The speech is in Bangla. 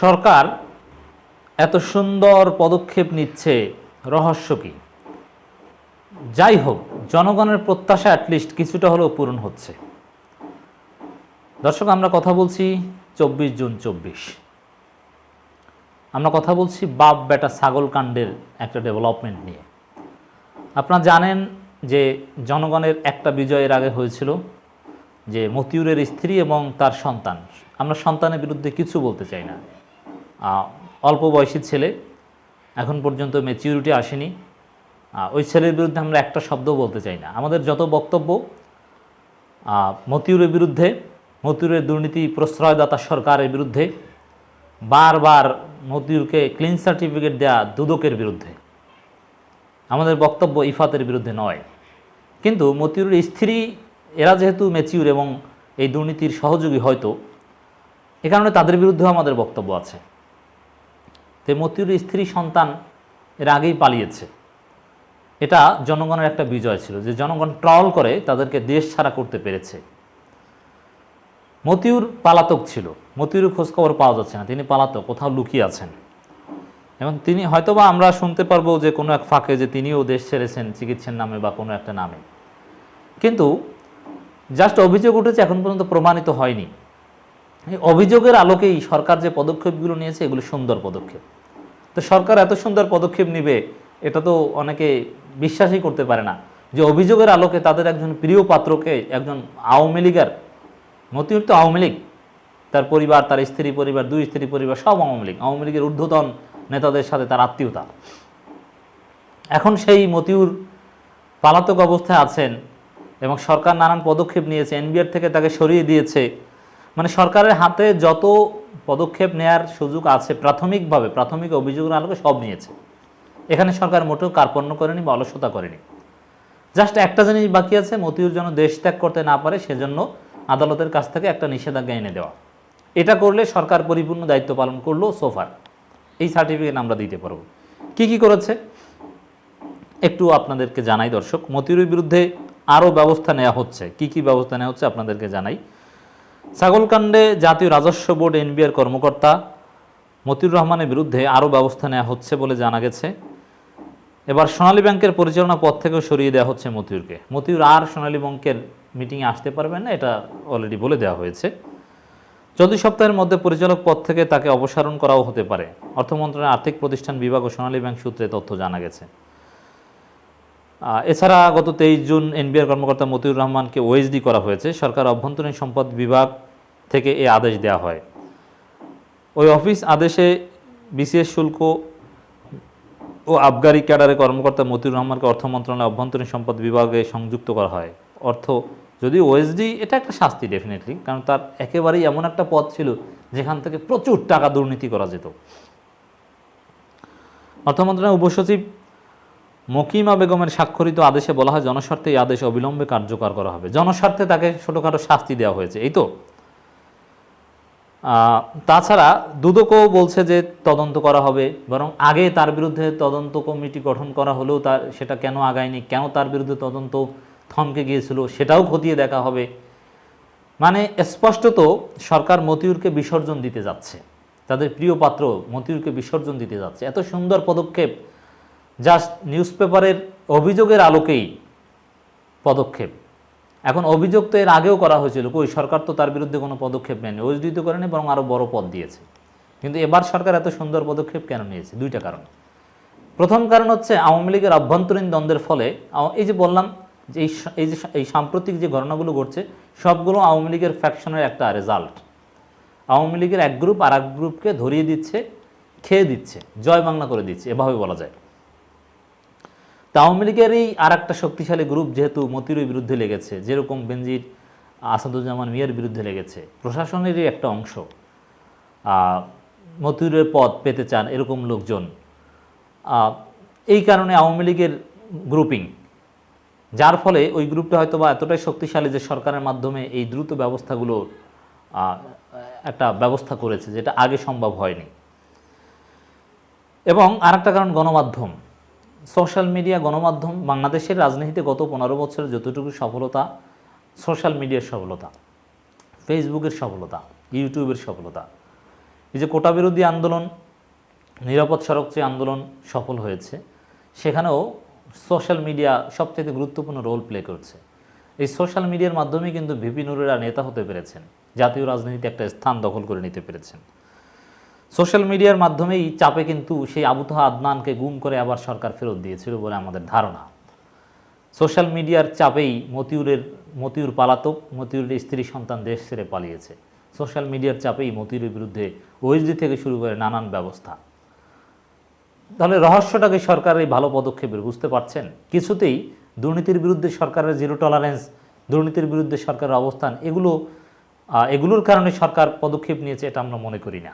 সরকার এত সুন্দর পদক্ষেপ নিচ্ছে, রহস্য কি? যাই হোক, জনগণের প্রত্যাশা অ্যাটলিস্ট কিছুটা হলেও পূরণ হচ্ছে। দর্শক, আমরা কথা বলছি চব্বিশ জুন চব্বিশ। আমরা কথা বলছি বাপ বেটা ছাগল কাণ্ডের একটা ডেভেলপমেন্ট নিয়ে। আপনারা জানেন যে জনগণের একটা বিজয়ের আগে হয়েছিল যে মতিউরের স্ত্রী এবং তার সন্তান। আমরা সন্তানের বিরুদ্ধে কিছু বলতে চাই না। অল্প বয়সী ছেলে। এখন পর্যন্ত ম্যাচিউরিটি আসেনি। ওই ছেলের বিরুদ্ধে আমরা একটা শব্দ বলতে চাই না। আমাদের যত বক্তব্য মতিউরের বিরুদ্ধে, মতিউরের দুর্নীতি প্রশ্রয়দাতা সরকারের বিরুদ্ধে, বারবার মতিউরকে ক্লিন সার্টিফিকেট দেওয়া দুদকের বিরুদ্ধে। আমাদের বক্তব্য ইফাতের বিরুদ্ধে নয়। কিন্তু মতিউরের স্ত্রী, এরা যেহেতু ম্যাচিউর এবং এই দুর্নীতির সহযোগী হয়তো, এ কারণে তাদের বিরুদ্ধেও আমাদের বক্তব্য আছে। তো মতিউরের স্ত্রী সন্তান এর আগেই পালিয়েছে। এটা জনগণের একটা বিজয় ছিল যে জনগণ ট্রল করে তাদেরকে দেশ ছাড়া করতে পেরেছে। মতিউর পালাতক ছিল। মতিউরের খোঁজখবর পাওয়া যাচ্ছে না। তিনি পালাতক, কোথাও লুকিয়ে আছেন। এবং তিনি হয়তোবা আমরা শুনতে পারব যে কোনো এক ফাঁকে যে তিনিও দেশ ছেড়েছেন চিকিৎসার নামে বা কোনো একটা নামে। কিন্তু জাস্ট অভিযোগ উঠেছে, এখন পর্যন্ত প্রমাণিত হয়নি। এই অভিযোগের আলোকেই সরকার যে পদক্ষেপগুলো নিয়েছে, এগুলো সুন্দর পদক্ষেপ। তো সরকার এত সুন্দর পদক্ষেপ নিবে, এটা তো অনেকে বিশ্বাসই করতে পারে না। যে অভিযোগের আলোকে তাদের একজন প্রিয় পাত্রকে একজন আওয়ামী লীগের মতিউর তো আওয়ামী লীগ, তার পরিবার, তার স্ত্রী পরিবার, দুই স্ত্রী পরিবার, সব আওয়ামী লীগ, আওয়ামী লীগের ঊর্ধ্বতন নেতাদের সাথে তার আত্মীয়তা। এখন সেই মতিউর পালাতক অবস্থায় আছেন এবং সরকার নানান পদক্ষেপ নিয়েছে, এনবিআর থেকে তাকে সরিয়ে দিয়েছে। মানে সরকারের হাতে যত পদক্ষেপ নেয়ার সুযোগ আছে প্রাথমিকভাবে, প্রাথমিক অভিযোগের আলোকে সব নিয়েছে। এখানে সরকার মোটেও কার্পণ্য করেনি বা অলসতা করেনি। জাস্ট একটা জিনিস বাকি আছে, মতিউর যেন দেশ ত্যাগ করতে না পারে সেজন্য আদালতের কাছ থেকে একটা নিষেধাজ্ঞা এনে দেওয়া। এটা করলে সরকার পরিপূর্ণ দায়িত্ব পালন করল সোফার এই সার্টিফিকেট আমরা দিতে পারব। কি কি করেছে? একটু আপনাদেরকে জানাই দর্শক, মতিউরের বিরুদ্ধে আরও ব্যবস্থা নেওয়া হচ্ছে। কি কি ব্যবস্থা নেওয়া হচ্ছে আপনাদেরকে জানাই। ছাগলকাণ্ডে জাতীয় রাজস্ব বোর্ড এনবিআর কর্মকর্তা মতিউর রহমানের বিরুদ্ধে আরও ব্যবস্থা নেওয়া হচ্ছে বলে জানা গেছে। এবার সোনালী ব্যাংকের পরিচালনা পদ থেকেও সরিয়ে দেওয়া হচ্ছে মতিউরকে। মতিউর আর সোনালী ব্যাংকের মিটিংয়ে আসতে পারবেন না, এটা অলরেডি বলে দেওয়া হয়েছে। চলতি সপ্তাহের মধ্যে পরিচালক পদ থেকে তাকে অপসারণ করাও হতে পারে। অর্থ মন্ত্রণালয়ের আর্থিক প্রতিষ্ঠান বিভাগ ও সোনালী ব্যাংক সূত্রে তথ্য জানা গেছে। এছাড়া গত তেইশ জুন এনবিআর কর্মকর্তা মতিউর রহমানকে ওএসডি করা হয়েছে। সরকার অভ্যন্তরীণ সম্পদ বিভাগ থেকে এ আদেশ দেওয়া হয়। ওই অফিস আদেশে বিসিএস শুল্ক ও আবগারি ক্যাডারে কর্মকর্তা মতিউর রহমানকে অর্থ মন্ত্রণালয় অভ্যন্তরীণ সম্পদ বিভাগে সংযুক্ত করা হয়। অর্থ যদি ওএসডি এটা একটা শাস্তি ডেফিনেটলি কারণ তার একেবারেই এমন একটা পথ ছিল যেখান থেকে প্রচুর টাকা দুর্নীতি করা যেত। অর্থ মন্ত্রণালয়ের উপসচিব মকিমা বেগমের স্বাক্ষরিত আদেশে বলা হয়, জনস্বার্থে এই আদেশ অবিলম্বে কার্যকর করা হবে। জনস্বার্থে তাকে ছোটোখাটো শাস্তি দেওয়া হয়েছে। এই তো? তাছাড়া দুদকও বলছে যে তদন্ত করা হবে, বরং আগে তার বিরুদ্ধে তদন্ত কমিটি গঠন করা হলেও তার সেটা কেন আগায়নি, কেন তার বিরুদ্ধে তদন্ত থমকে গিয়েছিল সেটাও খতিয়ে দেখা হবে। মানে স্পষ্টত সরকার মতিউরকে বিসর্জন দিতে যাচ্ছে। তাদের প্রিয় পাত্র মতিউরকে বিসর্জন দিতে যাচ্ছে। এত সুন্দর পদক্ষেপ জাস্ট নিউজ পেপারের অভিযোগের আলোকেই পদক্ষেপ। এখন অভিযোগ তো এর আগেও করা হয়েছিল, কই সরকার তো তার বিরুদ্ধে কোনো পদক্ষেপ নেয়নি ওএসডি তো করেনি, বরং আরও বড় পদ দিয়েছে। কিন্তু এবার সরকার এত সুন্দর পদক্ষেপ কেন নিয়েছে? দুইটা কারণ। প্রথম কারণ হচ্ছে আওয়ামী লীগের আভ্যন্তরীণ দ্বন্দ্বের ফলে এই যে বললাম যে এই যে এই সাম্প্রতিক যে ঘটনাগুলো ঘটছে, সবগুলো আওয়ামী লীগের ফ্যাকশনের একটা রেজাল্ট আওয়ামী লীগের এক গ্রুপ আর এক গ্রুপকে ধরিয়ে দিচ্ছে, খেয়ে দিচ্ছে, জয় বাংলা করে দিচ্ছে, এভাবে বলা যায়। আওয়ামী লীগের এই আর একটা শক্তিশালী গ্রুপ যেহেতু মতিরের বিরুদ্ধে লেগেছে, যেরকম বেনজির, আসাদুজ্জামান মিয়ার বিরুদ্ধে লেগেছে, প্রশাসনেরই একটা অংশ। মতিউরের পদ পেতে চান এরকম লোকজন। এই কারণে আওয়ামী লীগের গ্রুপিং যার ফলে ওই গ্রুপটা হয়তো বা এতটাই শক্তিশালী যে সরকারের মাধ্যমে এই দ্রুত ব্যবস্থাগুলো একটা ব্যবস্থা করেছে, যেটা আগে সম্ভব হয়নি। এবং আরেকটা কারণ গণমাধ্যম। সোশ্যাল মিডিয়া গণমাধ্যম বাংলাদেশের রাজনীতিতে গত পনেরো বছরের যতটুকু সফলতা, সোশ্যাল মিডিয়ার সফলতা, ফেসবুকের সফলতা, ইউটিউবের সফলতা, এই যে কোটা বিরোধী আন্দোলন, নিরাপদ সড়ক যে আন্দোলন সফল হয়েছে, সেখানেও সোশ্যাল মিডিয়া সবচেয়ে গুরুত্বপূর্ণ রোল প্লে করছে। এই সোশ্যাল মিডিয়ার মাধ্যমে কিন্তু ভিপি নুরেরা নেতা হতে পেরেছেন, জাতীয় রাজনীতিতে একটা স্থান দখল করে নিতে পেরেছেন। সোশ্যাল মিডিয়ার মাধ্যমেই চাপে কিন্তু সেই আবুতহা আদনানকে গুম করে আবার সরকার ফেরত দিয়েছিল বলে আমাদের ধারণা। সোশ্যাল মিডিয়ার চাপেই মতিউরের, মতিউর পালাতক, মতিউরের স্ত্রী সন্তান দেশ ছেড়ে পালিয়েছে। সোশ্যাল মিডিয়ার চাপেই মতিউরের বিরুদ্ধে ওএসডি থেকে শুরু করে নানান ব্যবস্থা। তাহলে রহস্যটাকে সরকারের এই ভালো পদক্ষেপের বুঝতে পারছেন? কিছুতেই দুর্নীতির বিরুদ্ধে সরকারের জিরো টলারেন্স, দুর্নীতির বিরুদ্ধে সরকারের অবস্থান, এগুলো এগুলোর কারণে সরকার পদক্ষেপ নিয়েছে এটা আমরা মনে করি না।